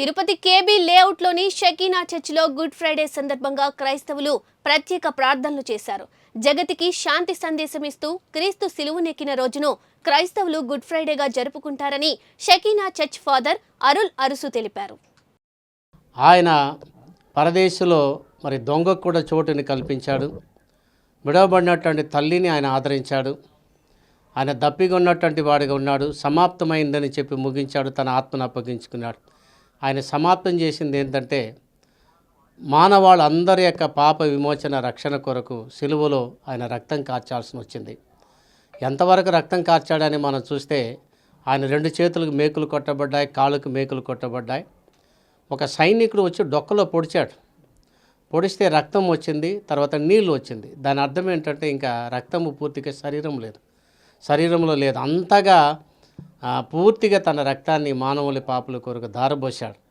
Tirupati KB లేఅవుట్లోని Shekinah చర్చిలో good Friday సందర్భంగా క్రైస్తవులు ప్రత్యేక ప్రార్థనలు చేశారు. జగతికి శాంతి సందేశం ఇస్తూ క్రీస్తు సిలువునెక్కిన రోజును క్రైస్తవులు గుడ్ ఫ్రైడేగా జరుపుకుంటారని Shekinah church father Arul Arusu తెలిపారు. ఆయన పరదేశంలో మరి దొంగకు కూడా చోటుని కల్పించాడు. విడవబడినటువంటి తల్లిని ఆయన ఆదరించాడు. ఆయన దప్పిగా ఉన్నటువంటి వాడిగా ఉన్నాడు. సమాప్తమైందని చెప్పి ముగించాడు. తన ఆత్మను అప్పగించుకున్నాడు. ఆయన సమాప్తం చేసింది ఏంటంటే మానవాళ్ళందరి యొక్క పాప విమోచన రక్షణ కొరకు సిలువలో ఆయన రక్తం కార్చాల్సి వచ్చింది. ఎంతవరకు రక్తం కార్చాడని మనం చూస్తే ఆయన రెండు చేతులకు మేకులు కొట్టబడ్డాయి కాళ్ళకు మేకులు కొట్టబడ్డాయి. ఒక సైనికుడు వచ్చి డొక్కలో పొడిచాడు. పొడిస్తే రక్తం వచ్చింది తర్వాత నీళ్ళు వచ్చింది. దాని అర్థం ఏంటంటే ఇంకా రక్తము పూర్తిగా శరీరం లేదు. శరీరంలో లేదు. అంతగా పూర్తిగా తన రక్తాన్ని మానవుల పాపల కొరకు దారబోశాడు.